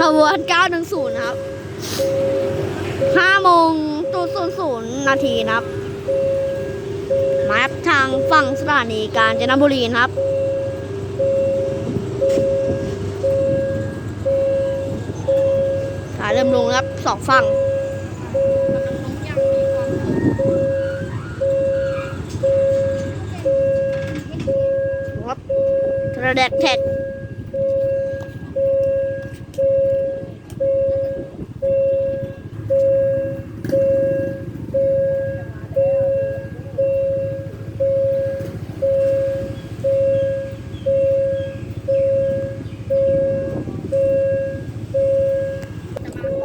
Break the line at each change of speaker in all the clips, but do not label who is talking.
ขบวน 910 ครับ 5 โมงตุศูนย์ศูนย์นาทีนะครับ มาทางฝั่งสถานีกาญจนบุรีนะครับขาเริ่มลงครับสองฝั่งครับกระเด็ดเท็ด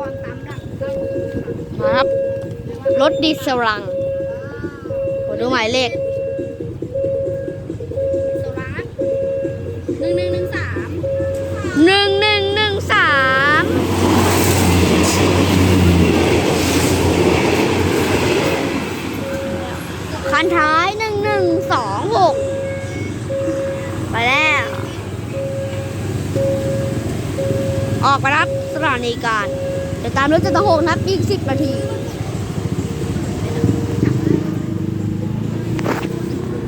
มาครับ รถดีเซลลังขอดูหมายเลข
หนึ่งหนึ่งหนึ่งสาม
หนึ่งหนึ่งหนึ่งสามคันท้ายหนึ่งหนึ่งสองหกไปแล้ว ออกไปรับสถานีการ เดี๋ยวตามรถจะตะโหกนับอีกสิบนาที